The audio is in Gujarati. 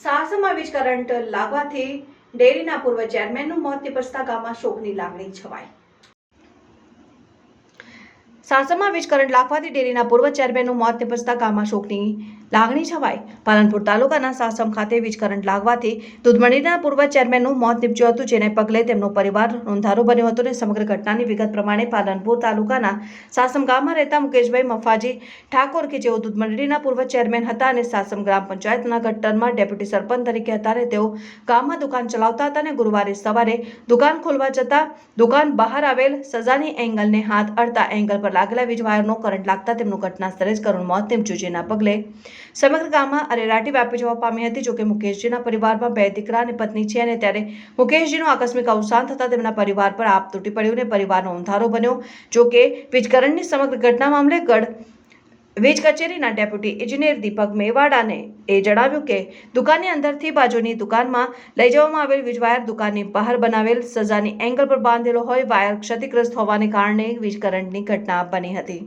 સાસમાં વીજ કરંટ લાગવાથી ડેરીના પૂર્વ ચેરમેનનું મોત નિપજતા ગામમાં શોકની લાગણી છવાઈ. સાસરમાં વીજ કરંટ લાગવાથી ડેરીના પૂર્વ ચેરમેનનું મોત નિપજતા ગામમાં શોકની લાગણી છવાઈ. પાલનપુર તાલુકાના સાસમ ખાતે વીજ કરંટ લાગવાથી દૂધમંડીના પૂર્વ ચેરમેનનું મોત નીપજ્યું હતું, જેને પગલે તેમનો પરિવાર નોંધારો બન્યો હતો અને સમગ્ર ઘટનાની વિગત પ્રમાણે પાલનપુર તાલુકાના સાસમ ગામમાં રહેતા મુકેશભાઈ મફાજી ઠાકોર, કે જેઓ દૂધમંડળીના પૂર્વ ચેરમેન હતા અને સાસમ ગ્રામ પંચાયતના ગટ્ટરમાં ડેપ્યુટી સરપંચ તરીકે હતા અને તેઓ ગામમાં દુકાન ચલાવતા હતા અને ગુરુવારે સવારે દુકાન ખોલવા જતા દુકાન બહાર આવેલ સજાની એંગલને હાથ અડતા એંગલ પર લાગેલા વીજ વાયરનો કરંટ લાગતા તેમનું ઘટના સ્થળે જ કરુણ મોત નીપજ્યું, જેના પગલે સમગ્ર ગામમાં અરેરાટી વ્યાપી જવા પામી હતી, જોકે મુકેશજીના પરિવારમાં બે દીકરા અને પત્ની છે અને ત્યારે મુકેશજીનું આકસ્મિક અવસાન થતાં તેમના પરિવાર પર આપ તૂટી પડ્યું અને પરિવારનો અંધારો બન્યો. જોકે વીજકરણની સમગ્ર ઘટના મામલે ગઢ વીજ કચેરીના ડેપ્યુટી ઇજનેર દીપક મેવાડાને એ જણાવ્યું કે, દુકાનની અંદરથી બાજુની દુકાનમાં લઈ જવામાં આવેલ વીજ વાયર દુકાનની બહાર બનાવેલ સજાની એંગલ પર બાંધેલો હોય, વાયર ક્ષતિગ્રસ્ત હોવાને કારણે વીજ કરંટની ઘટના બની હતી.